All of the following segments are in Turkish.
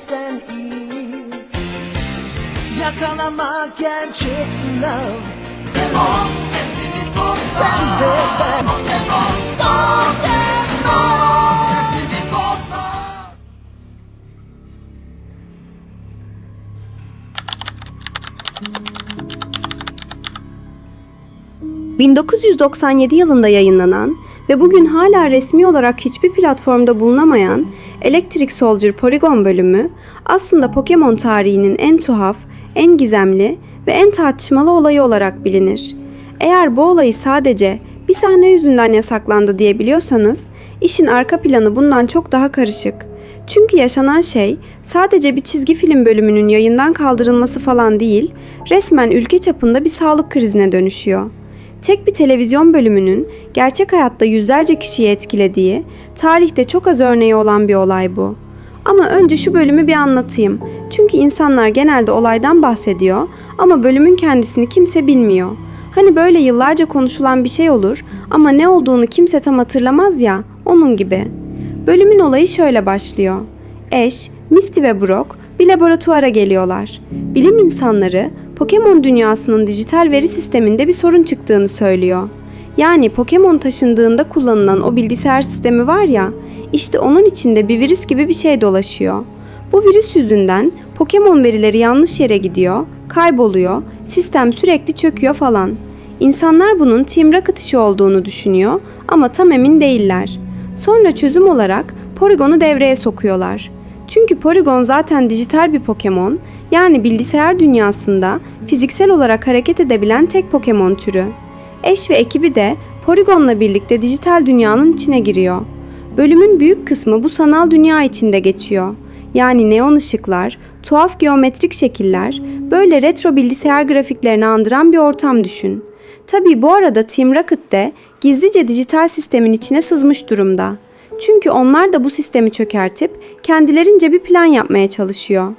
herkesten iyi. Yakalamak gerçek sınav. Sen ve ben ...1997 yılında yayınlanan ve bugün hala resmi olarak hiçbir platformda bulunamayan Electric Soldier Polygon bölümü aslında Pokemon tarihinin en tuhaf, en gizemli ve en tartışmalı olayı olarak bilinir. Eğer bu olayı sadece bir sahne yüzünden yasaklandı diyebiliyorsanız, işin arka planı bundan çok daha karışık. Çünkü yaşanan şey sadece bir çizgi film bölümünün yayından kaldırılması falan değil, resmen ülke çapında bir sağlık krizine dönüşüyor. Tek bir televizyon bölümünün gerçek hayatta yüzlerce kişiyi etkilediği, tarihte çok az örneği olan bir olay bu. Ama önce şu bölümü bir anlatayım. Çünkü insanlar genelde olaydan bahsediyor ama bölümün kendisini kimse bilmiyor. Hani böyle yıllarca konuşulan bir şey olur ama ne olduğunu kimse tam hatırlamaz ya, onun gibi. Bölümün olayı şöyle başlıyor. Ash, Misty ve Brock bir laboratuvara geliyorlar. Bilim insanları Pokemon dünyasının dijital veri sisteminde bir sorun çıktığını söylüyor. Yani Pokemon taşındığında kullanılan o bilgisayar sistemi var ya, işte onun içinde bir virüs gibi bir şey dolaşıyor. Bu virüs yüzünden Pokemon verileri yanlış yere gidiyor, kayboluyor, sistem sürekli çöküyor falan. İnsanlar bunun Team Rocket işi olduğunu düşünüyor ama tam emin değiller. Sonra çözüm olarak Porygon'u devreye sokuyorlar. Çünkü Porygon zaten dijital bir Pokemon, yani bilgisayar dünyasında fiziksel olarak hareket edebilen tek Pokemon türü. Ash ve ekibi de Porygon'la birlikte dijital dünyanın içine giriyor. Bölümün büyük kısmı bu sanal dünya içinde geçiyor. Yani neon ışıklar, tuhaf geometrik şekiller, böyle retro bilgisayar grafiklerini andıran bir ortam düşün. Tabii bu arada Team Rocket de gizlice dijital sistemin içine sızmış durumda. Çünkü onlar da bu sistemi çökertip kendilerince bir plan yapmaya çalışıyor.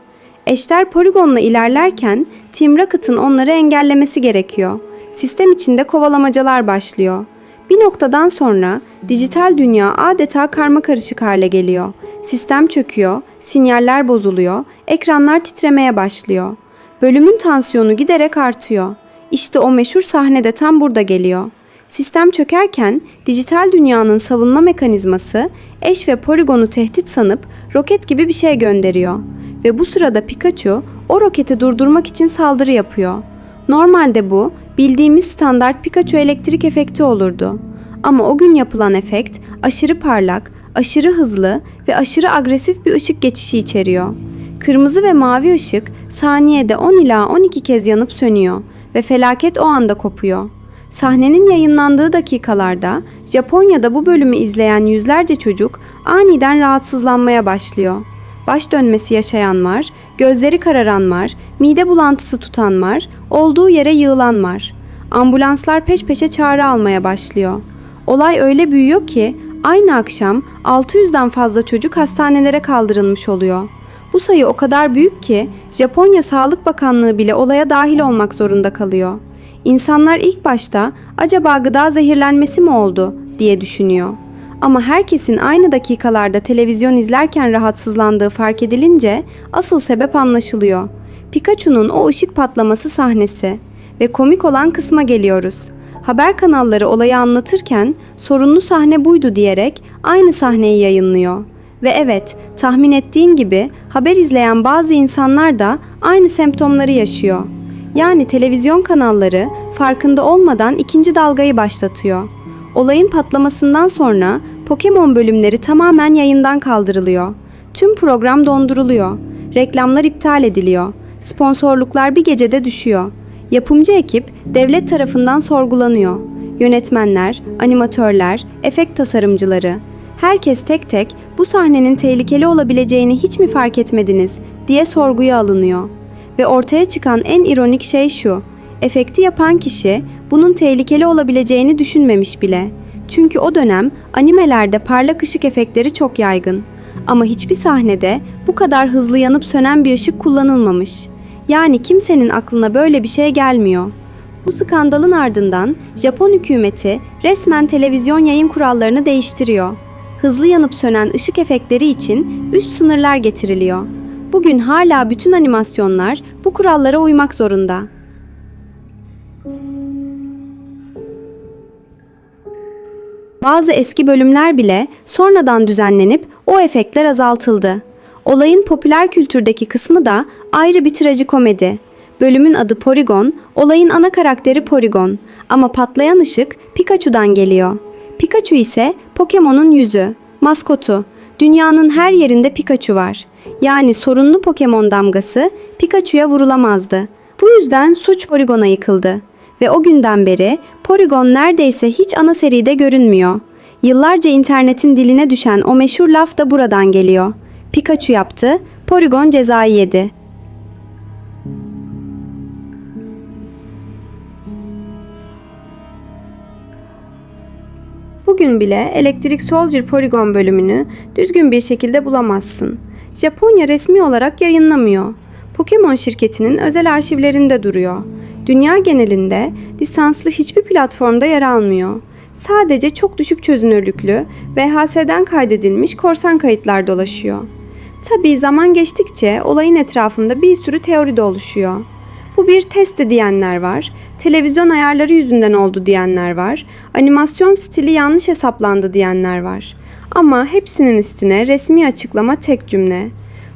Eşler Polygon'la ilerlerken Team Rocket'ın onları engellemesi gerekiyor. Sistem içinde kovalamacalar başlıyor. Bir noktadan sonra dijital dünya adeta karma karışık hale geliyor. Sistem çöküyor, sinyaller bozuluyor, ekranlar titremeye başlıyor. Bölümün tansiyonu giderek artıyor. İşte o meşhur sahne de tam burada geliyor. Sistem çökerken dijital dünyanın savunma mekanizması Ash ve Polygon'u tehdit sanıp roket gibi bir şey gönderiyor. Ve bu sırada Pikachu o roketi durdurmak için saldırı yapıyor. Normalde bu bildiğimiz standart Pikachu elektrik efekti olurdu. Ama o gün yapılan efekt aşırı parlak, aşırı hızlı ve aşırı agresif bir ışık geçişi içeriyor. Kırmızı ve mavi ışık saniyede 10 ila 12 kez yanıp sönüyor ve felaket o anda kopuyor. Sahnenin yayınlandığı dakikalarda Japonya'da bu bölümü izleyen yüzlerce çocuk aniden rahatsızlanmaya başlıyor. Baş dönmesi yaşayan var, gözleri kararan var, mide bulantısı tutan var, olduğu yere yığılan var. Ambulanslar peş peşe çağrı almaya başlıyor. Olay öyle büyüyor ki aynı akşam 600'den fazla çocuk hastanelere kaldırılmış oluyor. Bu sayı o kadar büyük ki Japonya Sağlık Bakanlığı bile olaya dahil olmak zorunda kalıyor. İnsanlar ilk başta acaba gıda zehirlenmesi mi oldu diye düşünüyor. Ama herkesin aynı dakikalarda televizyon izlerken rahatsızlandığı fark edilince asıl sebep anlaşılıyor. Pikachu'nun o ışık patlaması sahnesi ve komik olan kısma geliyoruz. Haber kanalları olayı anlatırken sorunlu sahne buydu diyerek aynı sahneyi yayınlıyor. Ve evet, tahmin ettiğin gibi haber izleyen bazı insanlar da aynı semptomları yaşıyor. Yani televizyon kanalları farkında olmadan ikinci dalgayı başlatıyor. Olayın patlamasından sonra Pokemon bölümleri tamamen yayından kaldırılıyor. Tüm program donduruluyor. Reklamlar iptal ediliyor. Sponsorluklar bir gecede düşüyor. Yapımcı ekip devlet tarafından sorgulanıyor. Yönetmenler, animatörler, efekt tasarımcıları. Herkes tek tek bu sahnenin tehlikeli olabileceğini hiç mi fark etmediniz diye sorguya alınıyor. Ve ortaya çıkan en ironik şey şu. Efekti yapan kişi bunun tehlikeli olabileceğini düşünmemiş bile. Çünkü o dönem animelerde parlak ışık efektleri çok yaygın. Ama hiçbir sahnede bu kadar hızlı yanıp sönen bir ışık kullanılmamış. Yani kimsenin aklına böyle bir şey gelmiyor. Bu skandalın ardından Japon hükümeti resmen televizyon yayın kurallarını değiştiriyor. Hızlı yanıp sönen ışık efektleri için üst sınırlar getiriliyor. Bugün hala bütün animasyonlar bu kurallara uymak zorunda. Bazı eski bölümler bile sonradan düzenlenip o efektler azaltıldı. Olayın popüler kültürdeki kısmı da ayrı bir trajikomedi. Bölümün adı Porygon, olayın ana karakteri Porygon ama patlayan ışık Pikachu'dan geliyor. Pikachu ise Pokemon'un yüzü, maskotu. Dünyanın her yerinde Pikachu var. Yani sorunlu Pokemon damgası Pikachu'ya vurulamazdı. Bu yüzden suç Porygon'a yıkıldı. Ve o günden beri Porygon neredeyse hiç ana seride görünmüyor. Yıllarca internetin diline düşen o meşhur laf da buradan geliyor. Pikachu yaptı, Porygon cezayı yedi. Bugün bile Elektrik Soldier Porygon bölümünü düzgün bir şekilde bulamazsın. Japonya resmi olarak yayınlamıyor. Pokemon şirketinin özel arşivlerinde duruyor. Dünya genelinde lisanslı hiçbir platformda yer almıyor. Sadece çok düşük çözünürlüklü VHS'den kaydedilmiş korsan kayıtlar dolaşıyor. Tabii zaman geçtikçe olayın etrafında bir sürü teori de oluşuyor. Bu bir testi diyenler var, televizyon ayarları yüzünden oldu diyenler var, animasyon stili yanlış hesaplandı diyenler var. Ama hepsinin üstüne resmi açıklama tek cümle.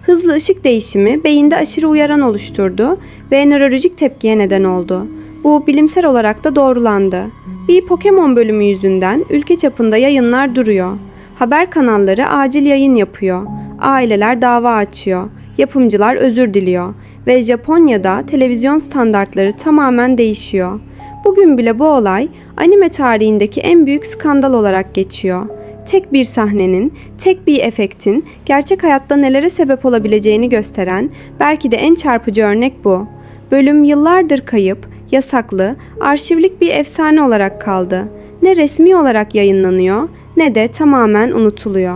Hızlı ışık değişimi beyinde aşırı uyaran oluşturdu ve nörolojik tepkiye neden oldu. Bu bilimsel olarak da doğrulandı. Bir Pokemon bölümü yüzünden ülke çapında yayınlar duruyor. Haber kanalları acil yayın yapıyor. Aileler dava açıyor. Yapımcılar özür diliyor ve Japonya'da televizyon standartları tamamen değişiyor. Bugün bile bu olay anime tarihindeki en büyük skandal olarak geçiyor. Tek bir sahnenin, tek bir efektin gerçek hayatta nelere sebep olabileceğini gösteren belki de en çarpıcı örnek bu. Bölüm yıllardır kayıp, yasaklı, arşivlik bir efsane olarak kaldı. Ne resmi olarak yayınlanıyor ne de tamamen unutuluyor.